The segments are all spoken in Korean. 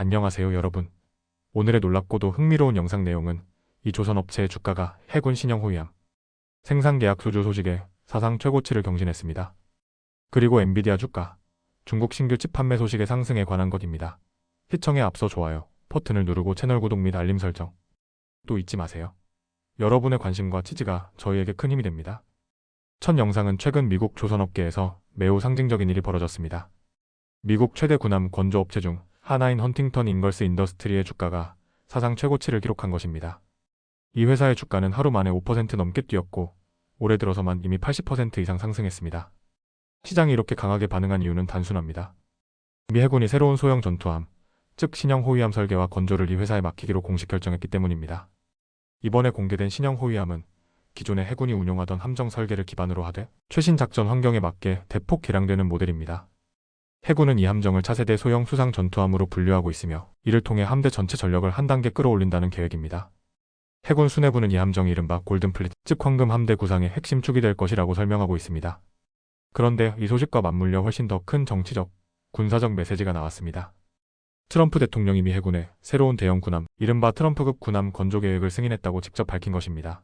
안녕하세요 여러분. 오늘의 놀랍고도 흥미로운 영상 내용은 이 조선 업체의 주가가 해군 신형 호위함 생산 계약 수주 소식에 사상 최고치를 경신했습니다. 그리고 엔비디아 주가 중국 신규 칩 판매 소식의 상승에 관한 것입니다. 시청에 앞서 좋아요, 버튼을 누르고 채널 구독 및 알림 설정 또 잊지 마세요. 여러분의 관심과 지지가 저희에게 큰 힘이 됩니다. 첫 영상은 최근 미국 조선업계에서 매우 상징적인 일이 벌어졌습니다. 미국 최대 군함 건조업체 중 하나인 헌팅턴 잉걸스 인더스트리의 주가가 사상 최고치를 기록한 것입니다. 이 회사의 주가는 하루 만에 5% 넘게 뛰었고 올해 들어서만 이미 80% 이상 상승했습니다. 시장이 이렇게 강하게 반응한 이유는 단순합니다. 미 해군이 새로운 소형 전투함, 즉 신형 호위함 설계와 건조를 이 회사에 맡기기로 공식 결정했기 때문입니다. 이번에 공개된 신형 호위함은 기존의 해군이 운용하던 함정 설계를 기반으로 하되 최신 작전 환경에 맞게 대폭 개량되는 모델입니다. 해군은 이 함정을 차세대 소형 수상 전투함으로 분류하고 있으며 이를 통해 함대 전체 전력을 한 단계 끌어올린다는 계획입니다. 해군 수뇌부는 이 함정이 이른바 골든플릿, 즉 황금 함대 구상의 핵심 축이 될 것이라고 설명하고 있습니다. 그런데 이 소식과 맞물려 훨씬 더 큰 정치적, 군사적 메시지가 나왔습니다. 트럼프 대통령이 미 해군의 새로운 대형 군함, 이른바 트럼프급 군함 건조 계획을 승인했다고 직접 밝힌 것입니다.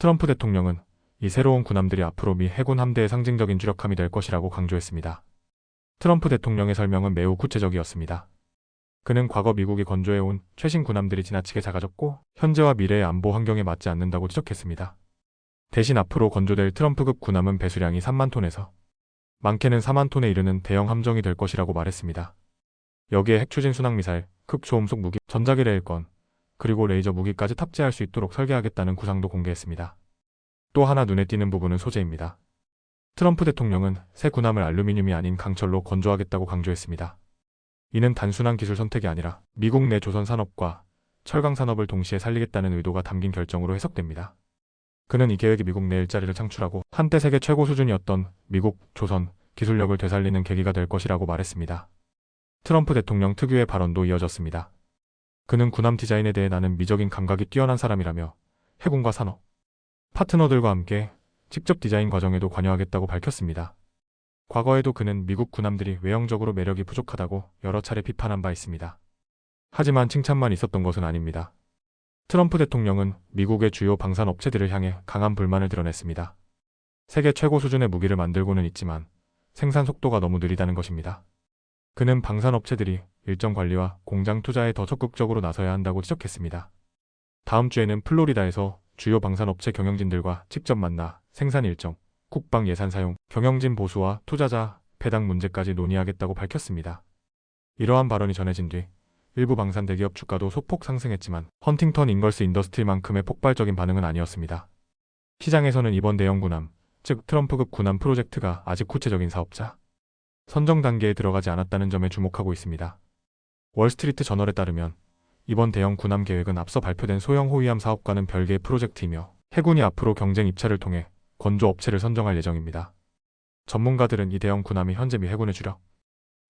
트럼프 대통령은 이 새로운 군함들이 앞으로 미 해군 함대의 상징적인 주력함이 될 것이라고 강조했습니다. 트럼프 대통령의 설명은 매우 구체적이었습니다. 그는 과거 미국이 건조해온 최신 군함들이 지나치게 작아졌고 현재와 미래의 안보 환경에 맞지 않는다고 지적했습니다. 대신 앞으로 건조될 트럼프급 군함은 배수량이 3만 톤에서 많게는 4만 톤에 이르는 대형 함정이 될 것이라고 말했습니다. 여기에 핵추진 순항미사일, 극초음속 무기, 전자기 레일건, 그리고 레이저 무기까지 탑재할 수 있도록 설계하겠다는 구상도 공개했습니다. 또 하나 눈에 띄는 부분은 소재입니다. 트럼프 대통령은 새 군함을 알루미늄이 아닌 강철로 건조하겠다고 강조했습니다. 이는 단순한 기술 선택이 아니라 미국 내 조선 산업과 철강 산업을 동시에 살리겠다는 의도가 담긴 결정으로 해석됩니다. 그는 이 계획이 미국 내 일자리를 창출하고 한때 세계 최고 수준이었던 미국, 조선 기술력을 되살리는 계기가 될 것이라고 말했습니다. 트럼프 대통령 특유의 발언도 이어졌습니다. 그는 군함 디자인에 대해 나는 미적인 감각이 뛰어난 사람이라며 해군과 산업, 파트너들과 함께 직접 디자인 과정에도 관여하겠다고 밝혔습니다. 과거에도 그는 미국 군함들이 외형적으로 매력이 부족하다고 여러 차례 비판한 바 있습니다. 하지만 칭찬만 있었던 것은 아닙니다. 트럼프 대통령은 미국의 주요 방산 업체들을 향해 강한 불만을 드러냈습니다. 세계 최고 수준의 무기를 만들고는 있지만 생산 속도가 너무 느리다는 것입니다. 그는 방산 업체들이 일정 관리와 공장 투자에 더 적극적으로 나서야 한다고 지적했습니다. 다음 주에는 플로리다에서 주요 방산업체 경영진들과 직접 만나 생산 일정, 국방 예산 사용, 경영진 보수와 투자자 배당 문제까지 논의하겠다고 밝혔습니다. 이러한 발언이 전해진 뒤 일부 방산 대기업 주가도 소폭 상승했지만 헌팅턴 잉걸스 인더스트리만큼의 폭발적인 반응은 아니었습니다. 시장에서는 이번 대형 군함, 즉 트럼프급 군함 프로젝트가 아직 구체적인 사업자, 선정 단계에 들어가지 않았다는 점에 주목하고 있습니다. 월스트리트 저널에 따르면 이번 대형 군함 계획은 앞서 발표된 소형 호위함 사업과는 별개의 프로젝트이며 해군이 앞으로 경쟁 입찰을 통해 건조 업체를 선정할 예정입니다. 전문가들은 이 대형 군함이 현재 미 해군의 주력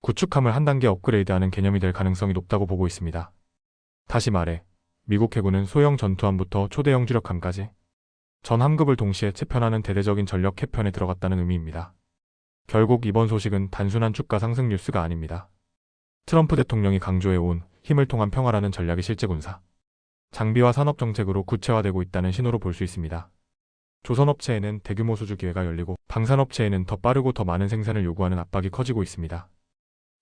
구축함을 한 단계 업그레이드하는 개념이 될 가능성이 높다고 보고 있습니다. 다시 말해 미국 해군은 소형 전투함부터 초대형 주력함까지 전 함급을 동시에 채편하는 대대적인 전력 캐편에 들어갔다는 의미입니다. 결국 이번 소식은 단순한 주가 상승 뉴스가 아닙니다. 트럼프 대통령이 강조해온 힘을 통한 평화라는 전략이 실제 군사, 장비와 산업 정책으로 구체화되고 있다는 신호로 볼 수 있습니다. 조선업체에는 대규모 수주 기회가 열리고 방산업체에는 더 빠르고 더 많은 생산을 요구하는 압박이 커지고 있습니다.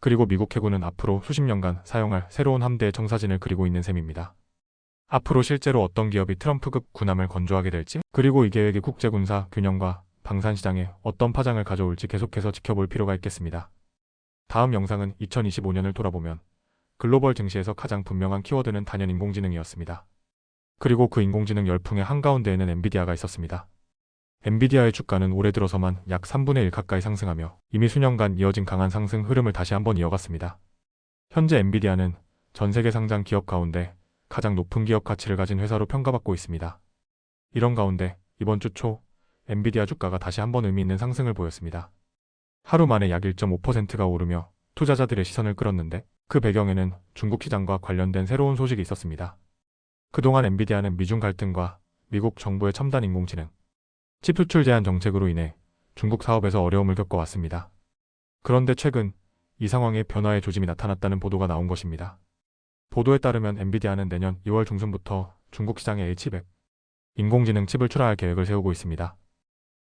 그리고 미국 해군은 앞으로 수십 년간 사용할 새로운 함대의 청사진을 그리고 있는 셈입니다. 앞으로 실제로 어떤 기업이 트럼프급 군함을 건조하게 될지, 그리고 이 계획이 국제군사 균형과 방산시장에 어떤 파장을 가져올지 계속해서 지켜볼 필요가 있겠습니다. 다음 영상은 2025년을 돌아보면 글로벌 증시에서 가장 분명한 키워드는 단연 인공지능이었습니다. 그리고 그 인공지능 열풍의 한가운데에는 엔비디아가 있었습니다. 엔비디아의 주가는 올해 들어서만 약 3분의 1 가까이 상승하며 이미 수년간 이어진 강한 상승 흐름을 다시 한번 이어갔습니다. 현재 엔비디아는 전 세계 상장 기업 가운데 가장 높은 기업 가치를 가진 회사로 평가받고 있습니다. 이런 가운데 이번 주 초 엔비디아 주가가 다시 한번 의미 있는 상승을 보였습니다. 하루 만에 약 1.5%가 오르며 투자자들의 시선을 끌었는데 그 배경에는 중국 시장과 관련된 새로운 소식이 있었습니다. 그동안 엔비디아는 미중 갈등과 미국 정부의 첨단 인공지능, 칩 수출 제한 정책으로 인해 중국 사업에서 어려움을 겪어왔습니다. 그런데 최근 이 상황에 변화의 조짐이 나타났다는 보도가 나온 것입니다. 보도에 따르면 엔비디아는 내년 2월 중순부터 중국 시장에 H100 인공지능 칩을 출하할 계획을 세우고 있습니다.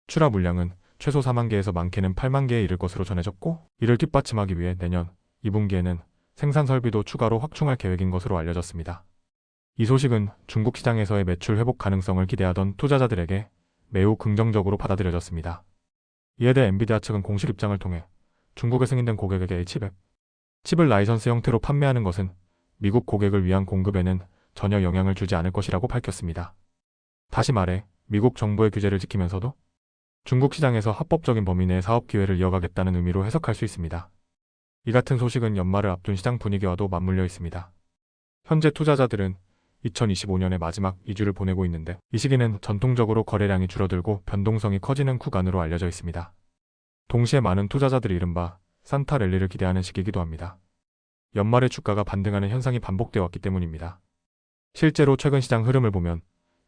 출하 물량은 최소 4만 개에서 많게는 8만 개에 이를 것으로 전해졌고 이를 뒷받침하기 위해 내년 2분기에는 생산 설비도 추가로 확충할 계획인 것으로 알려졌습니다. 이 소식은 중국 시장에서의 매출 회복 가능성을 기대하던 투자자들에게 매우 긍정적으로 받아들여졌습니다. 이에 대해 엔비디아 측은 공식 입장을 통해 중국에 승인된 고객에게 H100 칩을 라이선스 형태로 판매하는 것은 미국 고객을 위한 공급에는 전혀 영향을 주지 않을 것이라고 밝혔습니다. 다시 말해 미국 정부의 규제를 지키면서도 중국 시장에서 합법적인 범위 내의 사업 기회를 이어가겠다는 의미로 해석할 수 있습니다. 이 같은 소식은 연말을 앞둔 시장 분위기와도 맞물려 있습니다. 현재 투자자들은 2025년의 마지막 2주를 보내고 있는데 이 시기는 전통적으로 거래량이 줄어들고 변동성이 커지는 구간으로 알려져 있습니다. 동시에 많은 투자자들이 이른바 산타 랠리를 기대하는 시기이기도 합니다. 연말에 주가가 반등하는 현상이 반복되어 왔기 때문입니다. 실제로 최근 시장 흐름을 보면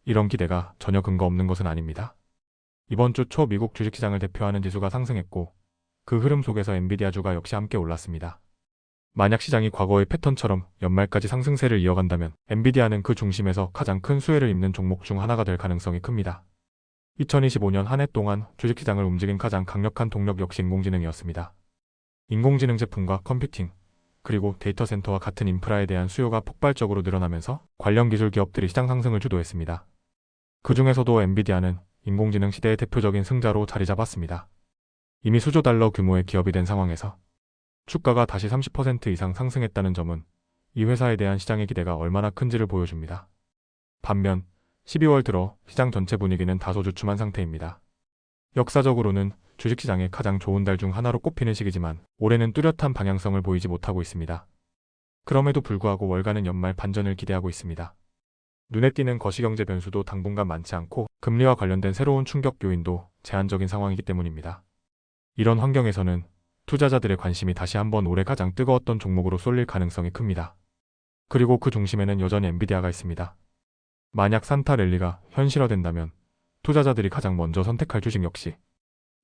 이런 기대가 전혀 근거 없는 것은 아닙니다. 이번 주 초 미국 주식시장을 대표하는 지수가 상승했고 그 흐름 속에서 엔비디아 주가 역시 함께 올랐습니다. 만약 시장이 과거의 패턴처럼 연말까지 상승세를 이어간다면 엔비디아는 그 중심에서 가장 큰 수혜를 입는 종목 중 하나가 될 가능성이 큽니다. 2025년 한 해 동안 주식시장을 움직인 가장 강력한 동력 역시 인공지능이었습니다. 인공지능 제품과 컴퓨팅, 그리고 데이터 센터와 같은 인프라에 대한 수요가 폭발적으로 늘어나면서 관련 기술 기업들이 시장 상승을 주도했습니다. 그 중에서도 엔비디아는 인공지능 시대의 대표적인 승자로 자리 잡았습니다. 이미 수조 달러 규모의 기업이 된 상황에서 주가가 다시 30% 이상 상승했다는 점은 이 회사에 대한 시장의 기대가 얼마나 큰지를 보여줍니다. 반면 12월 들어 시장 전체 분위기는 다소 주춤한 상태입니다. 역사적으로는 주식시장의 가장 좋은 달 중 하나로 꼽히는 시기지만 올해는 뚜렷한 방향성을 보이지 못하고 있습니다. 그럼에도 불구하고 월가는 연말 반전을 기대하고 있습니다. 눈에 띄는 거시경제 변수도 당분간 많지 않고 금리와 관련된 새로운 충격 요인도 제한적인 상황이기 때문입니다. 이런 환경에서는 투자자들의 관심이 다시 한번 올해 가장 뜨거웠던 종목으로 쏠릴 가능성이 큽니다. 그리고 그 중심에는 여전히 엔비디아가 있습니다. 만약 산타 랠리가 현실화된다면 투자자들이 가장 먼저 선택할 주식 역시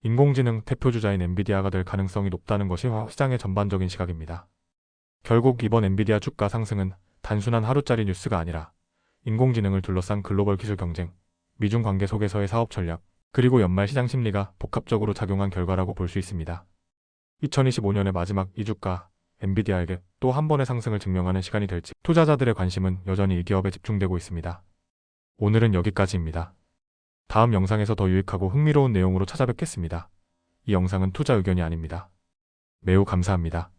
인공지능 대표주자인 엔비디아가 될 가능성이 높다는 것이 시장의 전반적인 시각입니다. 결국 이번 엔비디아 주가 상승은 단순한 하루짜리 뉴스가 아니라 인공지능을 둘러싼 글로벌 기술 경쟁, 미중 관계 속에서의 사업 전략, 그리고 연말 시장 심리가 복합적으로 작용한 결과라고 볼 수 있습니다. 2025년의 마지막 2주가 엔비디아에게 또 한 번의 상승을 증명하는 시간이 될지 투자자들의 관심은 여전히 이 기업에 집중되고 있습니다. 오늘은 여기까지입니다. 다음 영상에서 더 유익하고 흥미로운 내용으로 찾아뵙겠습니다. 이 영상은 투자 의견이 아닙니다. 매우 감사합니다.